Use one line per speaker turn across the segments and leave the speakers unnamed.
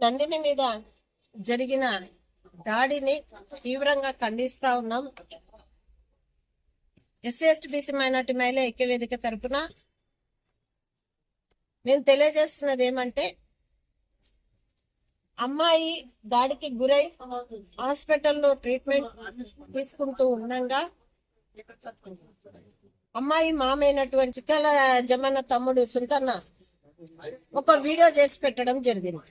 నందిని మీద జరిగిన దాడిని తీవ్రంగా ఖండిస్తా ఉన్నాం. ఎస్సీ ఎస్టీ బీసీ మైనార్టీ మహిళ ఐక్యవేదిక తరపున మేము తెలియజేస్తున్నది ఏమంటే అమ్మాయి దాడికి గురై హాస్పిటల్లో ట్రీట్మెంట్ తీసుకుంటూ ఉండగా అమ్మాయి మామైనటువంటి చిక్కల జమన్న తమ్ముడు సుల్తాన్న ఒక వీడియో చేసి పెట్టడం జరిగింది.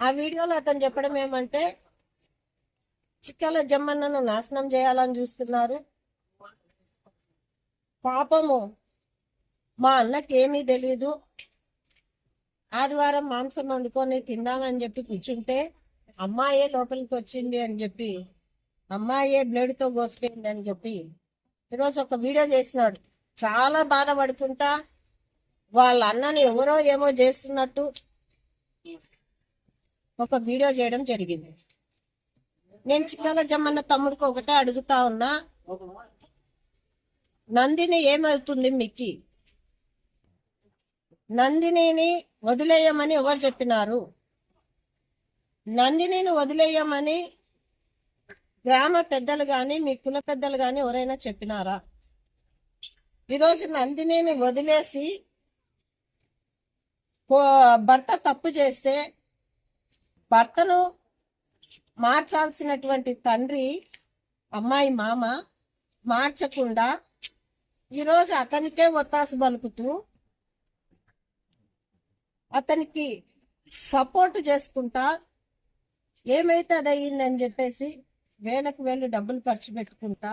ఆ వీడియోలో అతను చెప్పడం ఏమంటే చిక్కల జమ్మన్నను నాశనం చేయాలని చూస్తున్నారు. పాపము మా అన్నకి ఏమీ తెలీదు. ఆదివారం మాంసం వండుకొని తిందామని చెప్పి కూర్చుంటే అమ్మాయే లోపలికి వచ్చింది అని చెప్పి అమ్మాయే బ్లేడ్తో కోసిపోయింది అని చెప్పి ఈరోజు ఒక వీడియో చేసినాడు. చాలా బాధపడుకుంటా వాళ్ళ అన్నని ఎవరో ఏమో చేస్తున్నట్టు. ఒక వీడియో చేయడం జరిగింది. నేను చిక్కల జమ్మన్న తమ్ముడికి ఒకటే అడుగుతా ఉన్నా నందిని ఏమవుతుంది మిక్కి? నందినిని వదిలేయమని ఎవరు చెప్పినారు? నందినిని వదిలేయమని గ్రామ పెద్దలు కానీ మీ కుల పెద్దలు కానీ ఎవరైనా చెప్పినారా? ఈరోజు నందినిని వదిలేసి పో- భర్త తప్పు చేస్తే భర్తను మార్చాల్సినటువంటి తండ్రి అమ్మాయి మామ మార్చకుండా ఈరోజు అతనికే ఒత్తాసు పలుకుతూ అతనికి సపోర్ట్ చేసుకుంటా ఏమైతే అది అయ్యిందని చెప్పేసి వేలకు వేలు డబ్బులు ఖర్చు పెట్టుకుంటా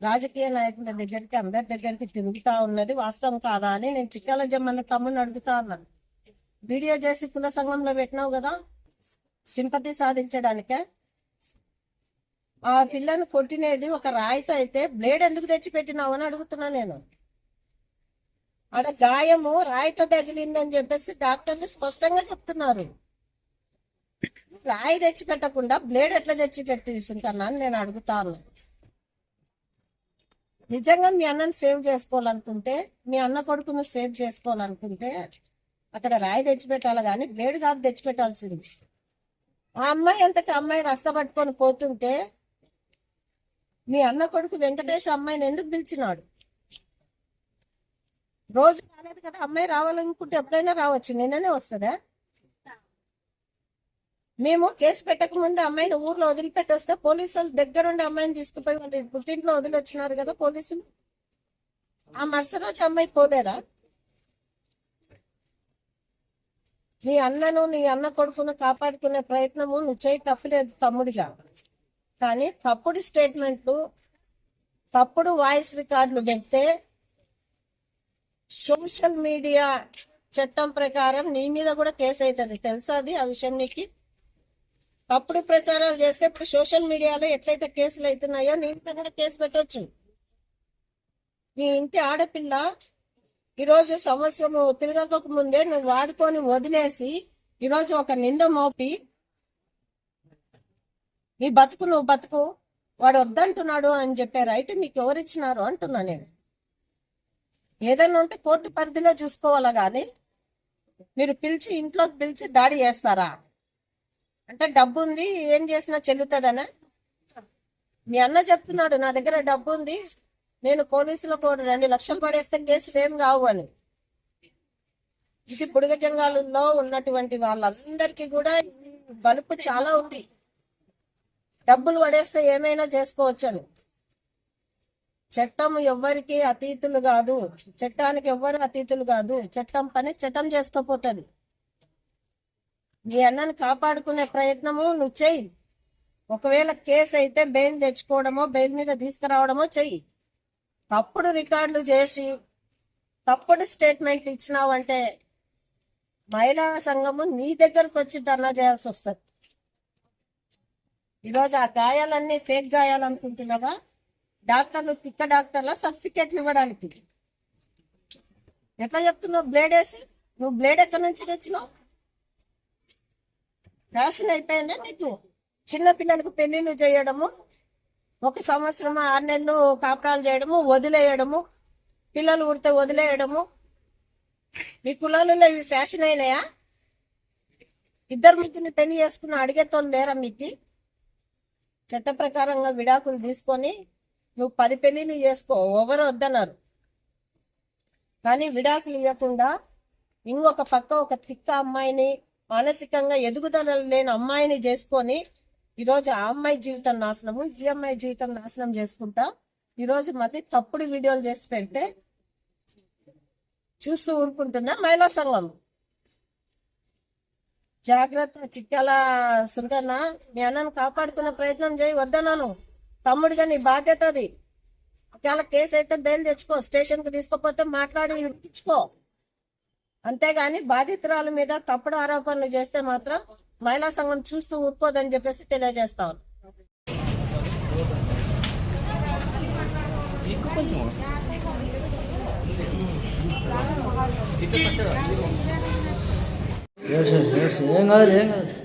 రాజకీయ నాయకుల దగ్గరికి అందరి దగ్గరికి తిరుగుతా ఉన్నది. వాస్తవం కాదా అని నేను చిక్కాల జమ్మన్న తమ్ముని అడుగుతా ఉన్నాను వీడియో చేసి కుల సంఘంలో పెట్టినావు కదా? సింపతి సాధించడానికే? ఆ పిల్లను కొట్టినది ఒక రాయితో అయితే బ్లేడ్ ఎందుకు తెచ్చి పెట్టినావు అని అడుగుతున్నా నేను. ఆడ గాయము రాయితో తగిలిందని చెప్పేసి డాక్టర్లు స్పష్టంగా చెప్తున్నారు. రాయి తెచ్చి పెట్టకుండా బ్లేడ్ ఎట్లా తెచ్చి పెట్టి తీసుకుంటున్నా అని నేను అడుగుతాను. నిజంగా మీ అన్నని సేవ్ చేసుకోవాలనుకుంటే మీ అన్న కొడుకును సేవ్ చేసుకోవాలనుకుంటే అక్కడ రాయి తెచ్చిపెట్టాలి కానీ బ్లేడ్ కాదు తెచ్చిపెట్టాల్సింది. ఆ అమ్మాయి అంతకి అమ్మాయి రస్త పట్టుకొని పోతుంటే మీ అన్న కొడుకు వెంకటేష్ అమ్మాయిని ఎందుకు పిలిచినాడు? రోజు రాలేదు కదా అమ్మాయి రావాలనుకుంటే ఎప్పుడైనా రావచ్చు నిన్ననే వస్తుందా? మేము కేసు పెట్టక ముందు అమ్మాయిని ఊర్లో వదిలిపెట్టి వస్తే పోలీసులు దగ్గరుండి అమ్మాయిని తీసుకుపోయి వాళ్ళు పుట్టింట్లో వదిలి వచ్చినారు కదా పోలీసులు. ఆ మరుస రోజు అమ్మాయి పోలేదా? నీ అన్నను నీ అన్న కొడుకును కాపాడుకునే ప్రయత్నము నువ్వు చేయి తప్పలేదు తమ్ముడిగా. కానీ తప్పుడు స్టేట్మెంట్లు తప్పుడు వాయిస్ రికార్డులు పెడితే సోషల్ మీడియా చట్టం ప్రకారం నీ మీద కూడా కేసు అవుతుంది తెలుసా అది ఆ విషయం నీకు? తప్పుడు ప్రచారాలు చేస్తే ఇప్పుడు సోషల్ మీడియాలో ఎట్లయితే కేసులు అవుతున్నాయో నీ మీద కూడా కేసు పెట్టవచ్చు నీ ఇంటి ఆడపిల్ల ఈరోజు సంవత్సరం తిరగక ముందే నువ్వు వాడుకొని వదిలేసి ఈరోజు ఒక నింద మోపి. నీ బతుకు నువ్వు బతుకు. వాడు వద్దంటున్నాడు అని చెప్పే రైట్ మీకు ఎవరిచ్చినారు అంటున్నా నేను. ఏదైనా ఉంటే కోర్టు పరిధిలో చూసుకోవాలా కానీ మీరు పిలిచి ఇంట్లోకి పిలిచి దాడి చేస్తారా? అంటే డబ్బు ఉంది ఏం చేసినా చెల్లుతుందనా? మీ అన్న చెప్తున్నాడు నా దగ్గర డబ్బు ఉంది. నేను పోలీసులకు రెండు లక్షలు పడేస్తే కేసులు ఏం కావు అని. ఇది బుడగజంగాలలో ఉన్నటువంటి వాళ్ళందరికీ కూడా బలుపు చాలా ఉంది. డబ్బులు పడేస్తే ఏమైనా చేసుకోవచ్చు అని. చట్టం ఎవ్వరికి అతీతులు కాదు. చట్టానికి ఎవ్వరు అతీతులు కాదు. చట్టం పని చట్టం చేసుకోపోతుంది. నీ అన్నను కాపాడుకునే ప్రయత్నము నువ్వు చెయ్యి. ఒకవేళ కేసు అయితే బెయిల్ తెచ్చుకోవడమో బెయిల్ మీద తీసుకురావడమో చెయ్యి. తప్పుడు రికార్డులు చేసి తప్పుడు స్టేట్మెంట్ ఇచ్చినావంటే మహిళా సంఘము నీ దగ్గరకు వచ్చి ధర్నా చేయాల్సి వస్తుంది. ఈరోజు ఆ గాయాలన్నీ ఫేక్ గాయాలు అనుకుంటున్నావా? డాక్టర్లు తిక్క డాక్టర్ల సర్టిఫికేట్లు ఇవ్వడానికి. ఎట్లా చెప్తున్నావు? బ్లేడ్ వేసి? నువ్వు బ్లేడ్ ఎక్కడి నుంచి తెచ్చినావు? ఫ్యాషన్ అయిపోయిందా నీకు? చిన్న పిల్లలకు పెళ్ళిళ్ళు చేయడము ఒక సంవత్సరం ఆరు నెలలు కాపురాలు చేయడము వదిలేయడము పిల్లలు ఉడితే వదిలేయడము. మీ కులాలలో ఇవి ఫ్యాషన్ అయినాయా? ఇద్దరు మిత్రుని పెళ్ళి చేసుకుని అడిగేతో లేరా మీకు? చట్ట ప్రకారంగా విడాకులు తీసుకొని నువ్వు పది పెళ్ళిని చేసుకో ఎవరు వద్దన్నారు. కానీ విడాకులు ఇవ్వకుండా ఇంకొక పక్క ఒక తిక్క అమ్మాయిని మానసికంగా ఎదుగుదల లేని అమ్మాయిని చేసుకొని ఈరోజు ఆ అమ్మాయి జీవితం నాశనము ఈ అమ్మాయి జీవితం నాశనం చేసుకుంటా. ఈరోజు మళ్ళీ తప్పుడు వీడియోలు చేసి పెడితే చూస్తూ ఊరుకుంటుందా మహిళా సంఘం. జాగ్రత్త చిట్టాల సుందరన మీ అన్నను కాపాడుకునే ప్రయత్నం చేయి వద్దన్నాను తమ్ముడిగా నీ బాధ్యత అది. ఒకవేళ కేసు అయితే బెయిల్ తెచ్చుకో స్టేషన్కి తీసుకుపోతే మాట్లాడి ఇప్పించుకో. అంతేగాని బాధితురాల మీద తప్పుడు ఆరోపణలు చేస్తే మాత్రం మహిళా సంఘం చూస్తూ ఊరుకోదని చెప్పేసి తెలియజేస్తాను
ఏం కాదు ఏం కాదు